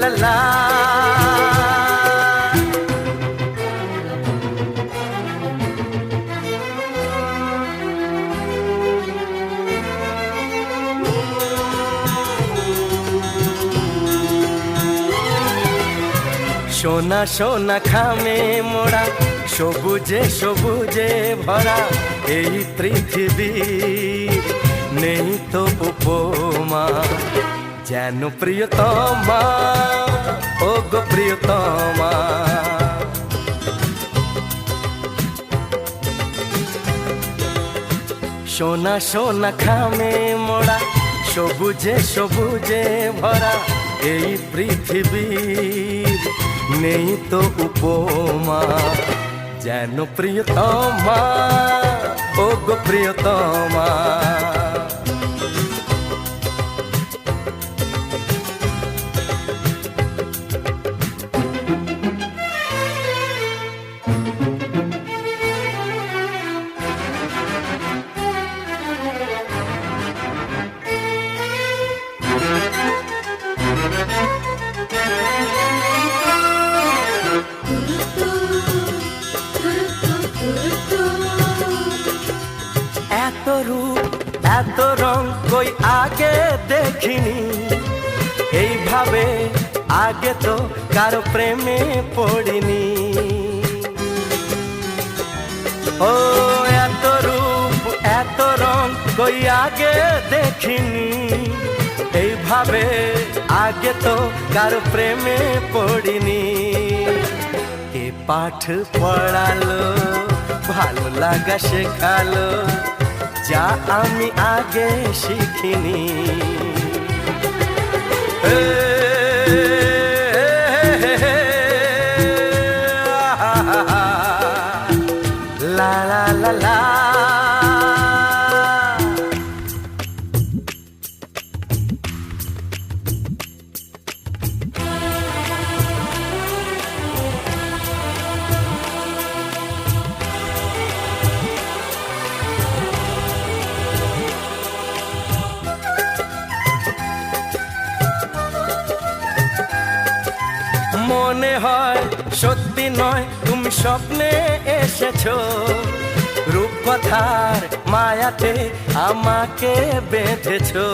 la সোনা সোনা খামে মোড়া সবুজে সবুজে ভরা এই পৃথিবী নেই তো উপমা যেন প্রিয়তমা, ও গো প্রিয়তমা। সোনা সোনা খামে মোড়া, সবুজে সবুজে ভরা এই পৃথিবীর নেই তো উপমা, যেন প্রিয়তমা, ও গো প্রিয়তমা। এত রূপ, এত রং কই আগে দেখিনি। এইভাবে আগে তো কারও প্রেমে পড়িনি। ও, এত রূপ, এত রং কই আগে দেখিনি। এইভাবে আগে তো কারও প্রেমে পড়িনি। কে পাঠ পড়ালো ভালো লাগা শেখালো যা আমি আগে শিখিনি। এ, লা লা লা। মনে হয় সত্যি নয়, তুমি স্বপ্নে এসেছ। রূপকথার মায়াতে আমাকে বেঁধেছো।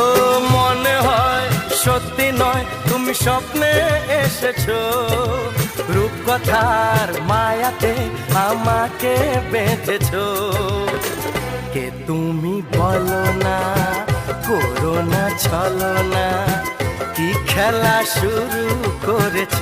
ও, মনে হয় সত্যি নয়, তুমি স্বপ্নে এসেছ। রূপকথার মায়াতে আমাকে বেঁধেছো। কে তুমি বলো না, করো না ছলো না কি খেলা শুরু করেছ?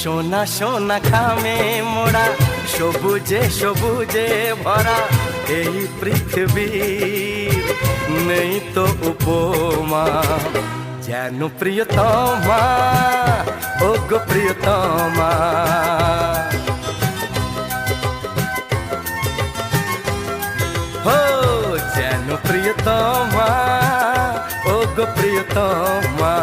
সোনা সোনা খামে মোড়া, সবুজে সবুজে ভরা এই পৃথিবীর নেই তো উপমা, যেন প্রিয়তমা। যেন প্রিয়তমা ও গো প্রিয়তমা।